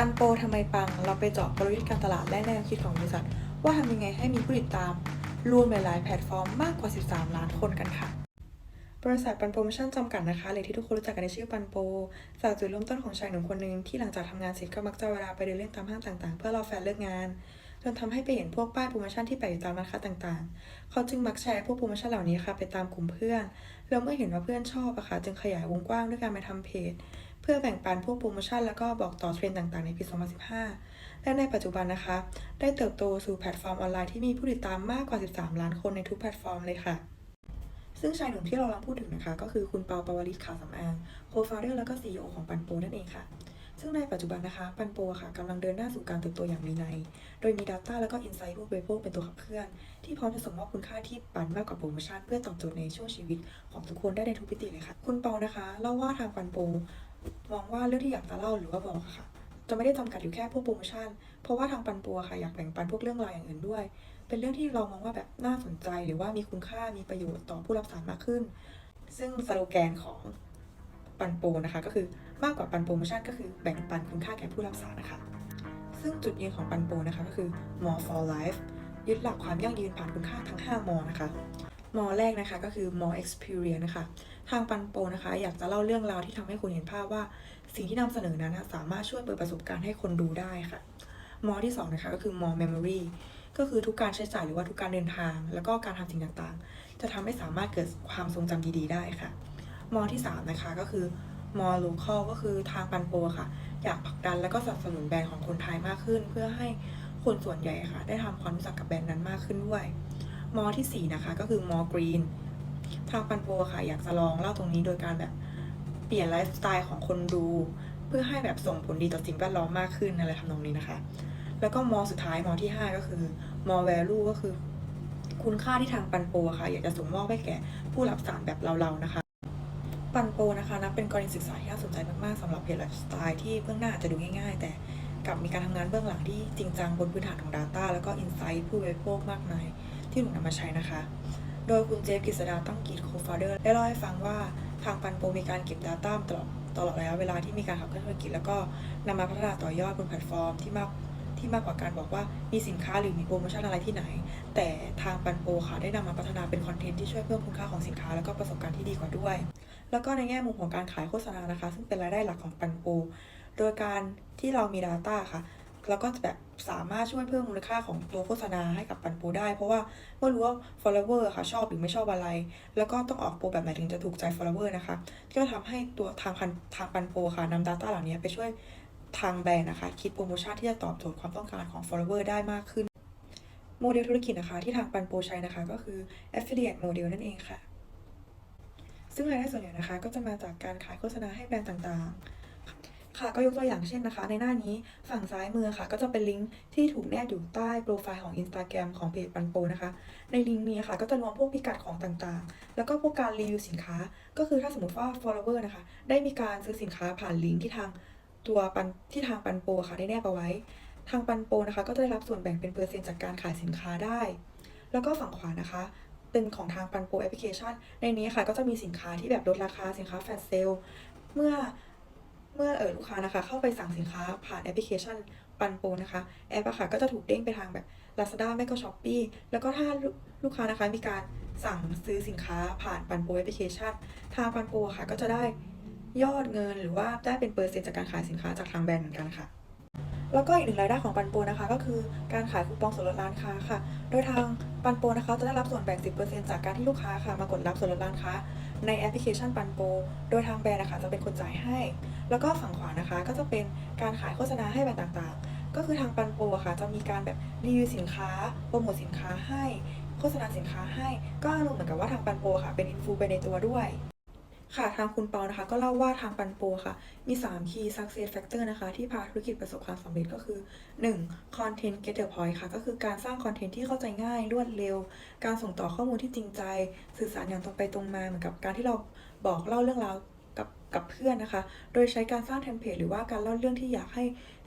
ปันโปทำไมปัง เราไปเจาะกลยุทธ์การตลาดและแนวคิดของบริษัท ว่าทำยังไงให้มีผู้ติดตาม รวมหลายๆแพลตฟอร์มมากกว่า 13 ล้านคนกันค่ะ บริษัทปันโปรโมชั่นจำกัดนะคะ หรือที่ทุกคนรู้จักกันในชื่อปันโป จากจุดเริ่มต้นของชายหนุ่มคนหนึ่งที่หลังจากทำงานเสร็จก็มักจะเวลาไปเดินเล่นตามห้างต่างๆ เพื่อรอแฟนเลิกงานจนทำให้ไปเห็นพวกป้ายโปรโมชั่นที่แปะอยู่ตามร้านค้าต่างๆ เขาจึงมักแชร์พวกโปรโมชั่นเหล่านี้ค่ะไปตามกลุ่มเพื่อน แล้วเมื่อเห็นว่าเพื่อนชอบอะค่ะจึงขยายวงกว้างด้วยการไปทำเพจ พื่อแบ่งปันพวกโปรโมชั่นแล้วก็บอกต่อเทรนด์ต่างๆในปี 2015 และในปัจจุบันนะคะ ได้เติบโตสู่แพลตฟอร์มออนไลน์ที่มีผู้ติดตามมากกว่า 13 ล้านคนในทุกแพลตฟอร์มเลยค่ะ ซึ่งชายหนุ่มที่เรากำลังพูดถึงนะคะ ก็คือคุณเปาปาวลิตขาวสำอางโคฟาเดอร์แล้วก็ CEO ของปันโปนั่นเองค่ะซึ่งในปัจจุบันนะคะ ปันโปค่ะกำลังเดินหน้าสู่การเติบโตอย่างมีนัย โดยมี Data แล้วก็ Insight ผู้บริโภคเป็นตัวขับเคลื่อน ที่พร้อมจะส่งมอบคุณค่าที่ปันมากกว่าโปรโมชั่นเพื่อตอบโจทย์ในช่วงชีวิตของทุกคนได้ในทุกมิติเลยค่ะ คุณเปานะคะเล่าว่าทางปันโป มองว่าเรื่องที่อยากจะเล่าหรือว่าบอกค่ะ จะไม่ได้จำกัดอยู่แค่พวกโปรโมชั่น เพราะว่าทางปันปัวค่ะอยากแบ่งปันพวกเรื่องราวอย่างอื่นด้วย เป็นเรื่องที่เรามองว่าแบบน่าสนใจหรือว่ามีคุณค่ามีประโยชน์ต่อผู้รับสารมากขึ้น ซึ่งสโลแกนของปันโปนะคะก็คือมากกว่าปันโปรโมชั่นก็คือแบ่งปันคุณค่าแก่ผู้รับสารนะคะ ซึ่งจุดยืนของปันโปนะคะก็คือ more for life ยึดหลักความยั่งยืนผ่านคุณค่าทั้ง 5 มอนะคะ มอแรกนะคะก็คือ more experience นะคะ ทางปันโปนะคะ อยากจะเล่าเรื่องราวที่ทำให้คุณเห็นภาพว่า สิ่งที่นำเสนอนั้นสามารถช่วยเปิดประสบการณ์ให้คนดูได้ค่ะ มอที่สองนะคะก็คือ more memory ก็คือทุกการใช้จ่ายหรือว่าทุกการเดินทาง แล้วก็การทำสิ่งต่างๆ จะทำให้สามารถเกิดความทรงจำดีๆ ได้ค่ะ มอที่สามนะคะก็คือ more local ก็คือทางปันโปค่ะอยากผลักดันแล้วก็สนับสนุนแบรนด์ของคนไทยมากขึ้น เพื่อให้คนส่วนใหญ่ค่ะ ได้ทำความรู้จักกับแบรนด์นั้นมากขึ้นด้วย มอที่สี่นะคะ ก็คือ more green ทางปันโปค่ะ อยากจะลองเล่าตรงนี้โดยการแบบเปลี่ยนไลฟ์สไตล์ของคนดู เพื่อให้แบบส่งผลดีต่อสิ่งแวดล้อมมากขึ้นอะไรทำนองนี้นะคะ แล้วก็มอสุดท้ายมอที่ 5 ก็คือมอ value ก็คือ คุณค่าที่ทางปันโปค่ะ อยากจะส่งมอบให้แก่ผู้รับสารแบบเราๆนะคะปันโปนะคะนับเป็นกรณีศึกษาที่น่าสนใจมากๆสำหรับเพจไลฟ์สไตล์ที่เบื้องหน้าจจะดูง่ายๆ แต่กลับมีการทำงานเบื้องหลังที่จริงจังบนพื้นฐานของ Data แล้วก็ Insight ผู้บริโภคมากมาย ที่ถูนำมาใช้นะคะ โดยคุณเจฟกฤษดาตั้งกิจโคฟาเดอร์ได้เล่าให้ฟังว่าทางปันโปมีการเก็บ Data ตลอดตลอดระยะเวลาที่มีการขับเคลื่อนธุรกิจ แล้วก็นำมาพัฒนาต่อยอดบนแพลตฟอร์มที่มากที่มากกว่าการบอกว่ามีสินค้าหรือมีโปรโมชั่นอะไรที่ไหน แต่ทางปันโปค่ะได้นำมาพัฒนาเป็นคอนเทนต์ที่ช่วยเพิ่มคุณค่าของสินค้า แล้วก็ประสบการณ์ที่ดีกว่าด้วย แล้วก็ในแง่มุมของการขายโฆษณานะคะ ซึ่งเป็นรายได้หลักของปันโป โดยการที่เรามี Data ค่ะ แล้วก็แบบสามารถช่วยเพิ่มมูลค่าของตัวโฆษณาให้กับปันโปได้ เพราะว่าเมื่อรู้ว่า follower ค่ะชอบหรือไม่ชอบอะไร แล้วก็ต้องออกโปรแบบไหนถึงจะถูกใจ follower นะคะ ก็ทำให้ตัวทางพันทางปันโปค่ะนำ Data เหล่านี้ไปช่วยทางแบรนด์นะคะ คิดโปรโมชั่นที่จะตอบโจทย์ความต้องการของ follower ได้มากขึ้น โมเดลธุรกิจนะคะที่ทางปันโปใช้นะคะ ก็คือ affiliate model นั่นเองค่ะ ซึ่งรายได้ส่วนใหญ่นะคะ ก็จะมาจากการขายโฆษณาให้แบรนด์ต่างๆ ค่ะก็ยกตัวอย่างเช่นนะคะ ในหน้านี้ฝั่งซ้ายมือค่ะ ก็จะเป็นลิงก์ที่ถูกแนบอยู่ใต้โปรไฟล์ของ Instagram ของเพจปันโปนะคะ ในลิงก์นี้ค่ะ ก็จะรวมพวกพิกัดของต่างๆ แล้วก็พวกการรีวิวสินค้า ก็คือถ้าสมมติว่า follower นะคะ ได้มีการซื้อสินค้าผ่านลิงก์ที่ทางตัวปันที่ทางปันโปค่ะได้แนบเอาไว้ ทางปันโปนะคะ ก็จะได้รับส่วนแบ่งเป็นเปอร์เซ็นต์จากการขายสินค้าได้ แล้วก็ฝั่งขวานะคะเป็นของทางปันโปแอปพลิเคชัน ในนี้ค่ะก็จะมีสินค้าที่แบบลดราคาสินค้าแฟลชเซลเมื่อ เมื่อเออลูกค้านะคะ เข้าไปสั่งสินค้าผ่านแอปพลิเคชันปันโปนะคะแอปอะค่ะก็จะถูกเด้งไปทางแบบ Lazada ไม่ก็ Shopee แล้วก็ถ้าลูกค้านะคะมีการสั่งซื้อสินค้าผ่านปันโปแอปพลิเคชัน ทางปันโปค่ะก็จะได้ยอดเงินหรือว่าได้เป็นเปอร์เซ็นต์จากการขายสินค้าจากทางแบรนด์เหมือนกันค่ะแล้วก็อีกหนึ่งรายได้ของปันโปนะคะ ก็คือการขายคูปองส่วนลดร้านค้าค่ะ โดยทางปันโปนะคะจะได้รับส่วนแบ่ง 10%จากการที่ลูกค้าค่ะมากดรับส่วนลดร้านค้า ในแอปพลิเคชันปันโป โดยทางแบรนด์นะคะจะเป็นคนจ่ายให้ แล้วก็ฝั่งขวานะคะก็จะเป็นการขายโฆษณาให้แบรนด์ต่างๆ ก็คือทางปันโปะค่ะจะมีการแบบรีวิวสินค้าโปรโมทสินค้าให้โฆษณาสินค้าให้ ก็อารมณ์เหมือนกับว่าทางปันโปค่ะเป็นอินฟูไปในตัวด้วยค่ะทางคุณเปานะคะ ก็เล่าว่าทางปันโปค่ะ มี 3 key success factor นะคะ ที่พาธุรกิจประสบความสำเร็จก็คือ 1. content get the point ค่ะ ก็คือการสร้างคอนเทนต์ที่เข้าใจง่ายรวดเร็ว การส่งต่อข้อมูลที่จริงใจ สื่อสารอย่างตรงไปตรงมาเหมือนกับการที่เราบอกเล่าเรื่องราว กับเพื่อนนะคะ โดยใช้การสร้างเทมเพลตหรือว่าการเล่าเรื่องที่อยากให้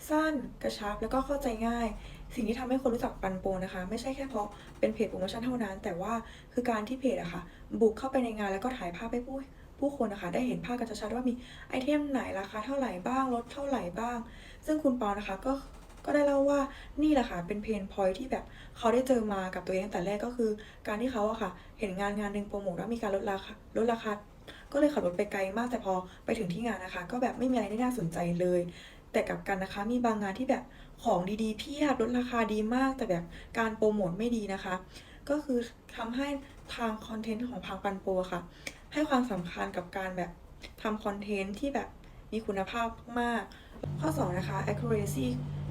สั้นกระชับ แล้วก็เข้าใจง่าย สิ่งที่ทำให้คนรู้จักปันโปนะคะ ไม่ใช่แค่เพราะเป็นเพจโปรโมชั่นเท่านั้น แต่ว่าคือการที่เพจอะค่ะบุกเข้าไปในงานแล้วก็ถ่ายภาพให้ผู้ผู้คนนะคะได้เห็นภาพกันชัดๆว่ามีไอเทมไหนราคาเท่าไหร่บ้างลดเท่าไหร่บ้าง ซึ่งคุณปอนะคะก็ก็ได้เล่าว่านี่แหละค่ะเป็นเพนพอยที่แบบเขาได้เจอมากับตัวเองแต่แรกก็คือ การที่เขาอะค่ะ เห็นงานงานหนึ่งโปรโมทว่ามีการลดราคาลดราคา ก็เลยขับรถไปไกลมากแต่พอไปถึงที่งานนะคะ ก็แบบไม่มีอะไรที่น่าสนใจเลย แต่กับกันนะคะ มีบางงานที่แบบของดีๆเพียบลดราคาดีมาก แต่แบบการโปรโมทไม่ดีนะคะ ก็คือทำให้ทางคอนเทนต์ของพังปันโปรค่ะ ให้ความสำคัญกับการแบบทำคอนเทนต์ที่แบบมีคุณภาพมาก ข้อ 2 นะคะ accuracy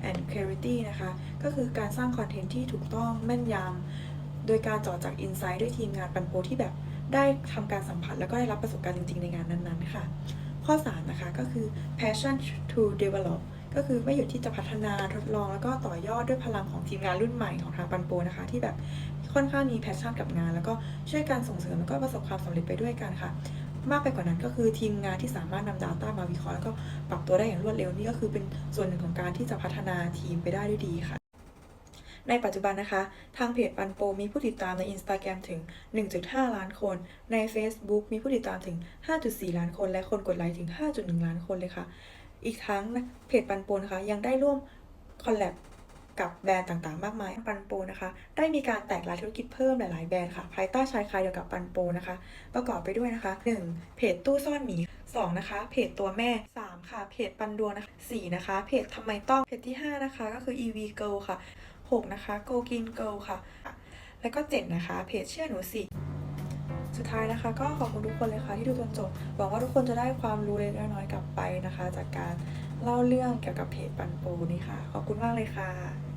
and clarity นะคะ ก็คือการสร้างคอนเทนต์ที่ถูกต้องแม่นยำ โดยการจาะจาก insight ด้วยทีมงานปันโปรที่แบบ ได้ทำการสัมผัสแล้วก็ได้รับประสบการณ์จริง ๆ ในงานนั้นๆค่ะ ข้อ 3 นะคะก็คือ passion to develop ก็คือไม่หยุดที่จะพัฒนาทดลอง แล้วก็ต่อยอดด้วยพลังของทีมงานรุ่นใหม่ของทางปันโปนะคะ ที่แบบค่อนข้างมี passion กับงาน แล้วก็ช่วยการส่งเสริมแล้วก็ประสบความสำเร็จไปด้วยกันค่ะ มากไปกว่านั้นก็คือทีมงานที่สามารถนำ Data มาวิเคราะห์แล้วก็ปรับตัวได้อย่างรวดเร็วนี่ก็คือเป็นส่วนหนึ่งของการที่จะพัฒนาทีมไปได้ด้วยดีค่ะ ในปัจจุบันนะคะ ทางเพจปันโปมีผู้ติดตามใน Instagram ถึง 1.5 ล้านคน ใน Facebook มีผู้ติดตามถึง 5.4 ล้านคน และคนกดไลค์ถึง 5.1 ล้านคนเลยค่ะ อีกทั้งเพจปันโปนะคะยังได้ร่วมคอลแลบกับแบรนด์ต่างๆ มากมาย ปันโปนะคะ ได้มีการแตกรายธุรกิจเพิ่มหลายๆแบรนด์ค่ะ ภายใต้ชายคาเดียวกับปันโปนะคะ ประกอบไปด้วยนะคะ 1. เพจตู้ซ่อนหมี 2 นะคะ เพจตัวแม่ 3 ค่ะ เพจปันดวงนะคะ 4 นะคะ เพจทำไมต้อง เพจที่ 5 นะคะ ก็คือ EV Girl ค่ะ 6 นะคะ Go Green Girl ค่ะ แล้วก็ 7 นะคะ เพจเชื่อหนูสิสุดท้ายนะคะก็ขอบคุณทุกคนเลยค่ะที่ดูจนจบ หวังว่าทุกคนจะได้ความรู้เล็กน้อยกลับไปนะคะ จากการเล่าเรื่องเกี่ยวกับเพจปันปูนี่ค่ะ ขอบคุณมากเลยค่ะ